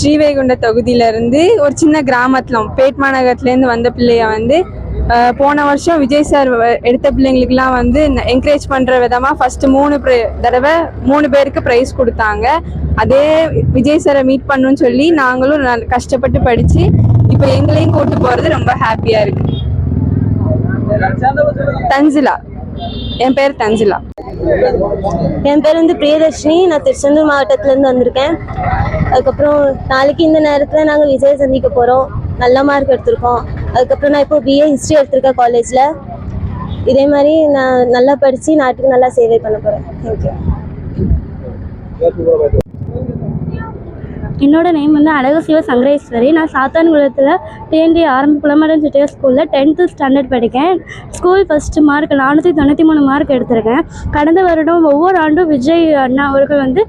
ஸ்ரீவைகுண்ட தொகுதியிலேருந்து ஒரு சின்ன கிராமத்தில் பேட்மா மாநகரத்துலேருந்து வந்த பிள்ளைய வந்து போன வருஷம் விஜய் சார் வ- எடுத்த பிள்ளைங்களுக்குலாம் வந்து என்கரேஜ் பண்ணுற விதமாக ஃபஸ்ட்டு மூணு தடவை மூணு பேருக்கு ப்ரைஸ் கொடுத்தாங்க. அதே விஜய் சாரை மீட் பண்ணுன்னு சொல்லி நாங்களும் நல்- கஷ்டப்பட்டு படித்து இப்போ எங்களையும் கூட்டு போகிறது ரொம்ப ஹாப்பியாக இருக்குது தன்சிலா என் பேர் தன்சிலா என் பேர் வந்து பிரியதர்ஷினி. நான் திருச்செந்தூர் மாவட்டத்துலேருந்து வந்திருக்கேன். அதுக்கப்புறம் நாளைக்கு இந்த நேரத்தில் நாங்கள் விஜய் சந்திக்க போகிறோம் நல்ல மார்க் எடுத்திருக்கோம். அதுக்கப்புறம் நான் இப்போ பிஏ ஹிஸ்ட்ரி எடுத்திருக்கேன் காலேஜில் இதே மாதிரி நான் நல்லா படித்து நாட்டுக்கு நல்லா சேவை பண்ண போகிறேன் தேங்க்யூ என்னோடய நேம் வந்து அழகசிவ சங்கரேஸ்வரி. நான் சாத்தான்குளத்தில் டிஎன்டி ஆரம்ப குளமடன் செட்டியார் ஸ்கூலில் டென்த்து ஸ்டாண்டர்ட் படிக்கேன். ஸ்கூல் ஃபஸ்ட்டு மார்க் நானூற்றி தொண்ணூற்றி மூணு மார்க் எடுத்திருக்கேன். கடந்த வருடம் ஒவ்வொரு ஆண்டும் விஜய் அண்ணா அவர்கள் வந்து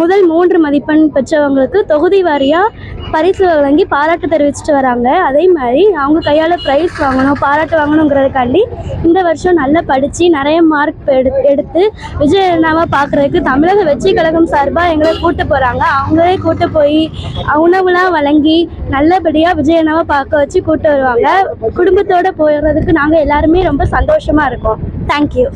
முதல் மூன்று மதிப்பெண் பெற்றவங்களுக்கு தொகுதி வாரியாக பரிசு வழங்கி பாராட்டு தெரிவிச்சிட்டு வராங்க. அதே மாதிரி அவங்க கையால் ப்ரைஸ் வாங்கணும் பாராட்டு வாங்கணுங்கிறதுக்காண்டி இந்த வருஷம் நல்லா படித்து நிறைய மார்க் எடு எடுத்து விஜய் அண்ணாவை பார்க்குறதுக்கு தமிழக வெற்றி கழகம் சார்பாக எங்களை கூட்டு போகிறாங்க அவங்களே கூட்டு போய் உணவுலாம் வழங்கி நல்லபடியாக விஜய் அண்ணாவை பார்க்க வச்சு கூட்டு வருவாங்க. குடும்பத்தோடு போயிடுறதுக்கு நாங்கள் எல்லாருமே ரொம்ப சந்தோஷமாக இருக்கோம். தேங்க்யூ